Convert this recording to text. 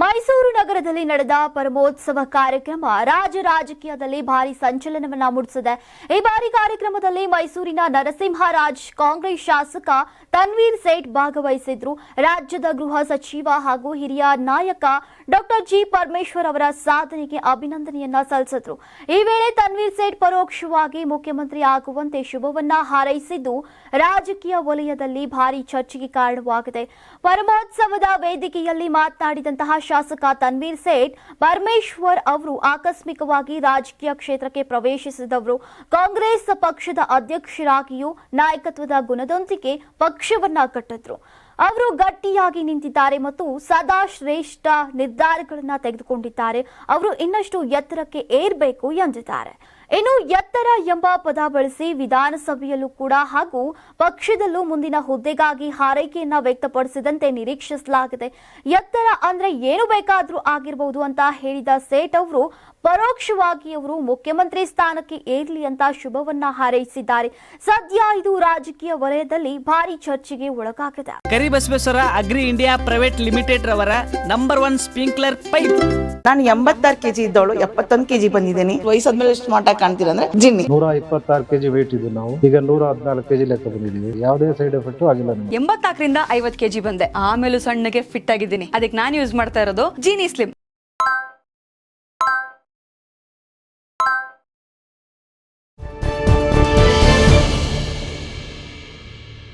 ಮೈಸೂರು ನಗರದಲ್ಲಿ ನಡೆದ ಪರಮೋತ್ಸವ ಕಾರ್ಯಕ್ರಮ ರಾಜ್ಯ ರಾಜಕೀಯದಲ್ಲಿ ಭಾರಿ ಸಂಚಲನವನ್ನ ಮೂಡಿಸಿದೆ. ಈ ಬಾರಿ ಕಾರ್ಯಕ್ರಮದಲ್ಲಿ ಮೈಸೂರಿನ ನರಸಿಂಹರಾಜ್ ಕಾಂಗ್ರೆಸ್ ಶಾಸಕ ತನ್ವೀರ್ ಸೇಠ್ ಭಾಗವಹಿಸಿದ್ರು. ರಾಜ್ಯದ ಗೃಹ ಸಚಿವ ಹಾಗೂ ಹಿರಿಯ ನಾಯಕ ಡಾಕ್ಟರ್ ಜಿ ಪರಮೇಶ್ವರ್ ಅವರ ಸಾಧನೆಗೆ ಅಭಿನಂದನೆಯನ್ನ ಸಲ್ಲಿಸಿದ್ರು. ಈ ವೇಳೆ ತನ್ವೀರ್ ಸೇಠ್ ಪರೋಕ್ಷವಾಗಿ ಮುಖ್ಯಮಂತ್ರಿ ಆಗುವಂತೆ ಶುಭವನ್ನ ಹಾರೈಸಿದ್ದು, ರಾಜಕೀಯ ವಲಯದಲ್ಲಿ ಭಾರಿ ಚರ್ಚೆಗೆ ಕಾರಣವಾಗಿದೆ. ಪರಮೋತ್ಸವದ ವೇದಿಕೆಯಲ್ಲಿ ಮಾತನಾಡಿದಂತಹ ಶಾಸಕ ತನ್ವೀರ್ ಸೇಠ್, ಪರಮೇಶ್ವರ್ ಅವರು ಆಕಸ್ಮಿಕವಾಗಿ ರಾಜಕೀಯ ಕ್ಷೇತ್ರಕ್ಕೆ ಪ್ರವೇಶಿಸಿದವರು. ಕಾಂಗ್ರೆಸ್ ಪಕ್ಷದ ಅಧ್ಯಕ್ಷರಾಗಿಯೂ ನಾಯಕತ್ವದ ಗುಣದೊಂದಿಗೆ ಪಕ್ಷವನ್ನ ಕಟ್ಟಿದ್ರು. ಅವರು ಗಟ್ಟಿಯಾಗಿ ನಿಂತಿದ್ದಾರೆ ಮತ್ತು ಸದಾ ಶ್ರೇಷ್ಠ ನಿರ್ಧಾರಗಳನ್ನ ತೆಗೆದುಕೊಂಡಿದ್ದಾರೆ. ಅವರು ಇನ್ನಷ್ಟು ಎತ್ತರಕ್ಕೆ ಏರ್ಬೇಕು ಎಂದಿದ್ದಾರೆ. ಇನ್ನು ಎತ್ತರ ಎಂಬ ಪದ ಬಳಸಿ ವಿಧಾನಸಭೆಯಲ್ಲೂ ಕೂಡ ಹಾಗೂ ಪಕ್ಷದಲ್ಲೂ ಮುಂದಿನ ಹುದ್ದೆಗಾಗಿ ಹಾರೈಕೆಯನ್ನ ವ್ಯಕ್ತಪಡಿಸಿದಂತೆ ನಿರೀಕ್ಷಿಸಲಾಗಿದೆ. ಎತ್ತರ ಅಂದ್ರೆ ಏನು ಬೇಕಾದ್ರೂ ಆಗಿರಬಹುದು ಅಂತ ಹೇಳಿದ ಸೇಠ್ ಅವರು ಪರೋಕ್ಷವಾಗಿ ಅವರು ಮುಖ್ಯಮಂತ್ರಿ ಸ್ಥಾನಕ್ಕೆ ಏರ್ಲಿ ಅಂತ ಶುಭವನ್ನ ಹಾರೈಸಿದ್ದಾರೆ. ಸದ್ಯ ಇದು ರಾಜಕೀಯ ವಲಯದಲ್ಲಿ ಭಾರಿ ಚರ್ಚೆಗೆ ಒಳಗಾಗಿದೆ. Karibasaveshwara agri India private limited ರವರ ನಂಬರ್ ಒನ್ ಸ್ಪ್ರಿಂಕ್ಲರ್ ಪೈಪ್. ನಾನು ಎಂಬತ್ತಾರು ಕೆಜಿ ಇದ್ದವಳು ಎಪ್ಪತ್ತೊಂದು ಕೆಜಿ ಬಂದಿದ್ದೀನಿ. ವಯಸ್ಸಾದ್ಮೇಲೆ ಸ್ಮಾರ್ಟ್ ಆಗಿ ಕಾಣ್ತೀರ ಅಂದ್ರೆ ಜಿನ್ನಿ. ನೂರ ಇಪ್ಪತ್ತಾರು ಕೆಜಿ ವೇಟ್ ಇದೆ ನಾವು. ಈಗ ನೂರ ಹದಿನಾಲ್ಕು ಕೆಜಿ ಲೆಕ್ಕ ಬಂದಿದ್ದೀವಿ. ಯಾವುದೇ ಸೈಡ್ ಎಫೆಕ್ಟ್ ಆಗಿಲ್ಲ ಎಂಬತ್ತಾಕರಿಂದ ಎಂಬತ್ನಾಲ್ಕರಿಂದ ಐವತ್ ಕೆಜಿ ಬಂದೆ. ಆಮೇಲೂ ಸಣ್ಣಗೆ ಫಿಟ್ ಆಗಿದ್ದೀನಿ. ಅದಕ್ಕೆ ನಾನು ಯೂಸ್ ಮಾಡ್ತಾ ಇರೋದು ಜೀನಿ ಸ್ಲಿಮ್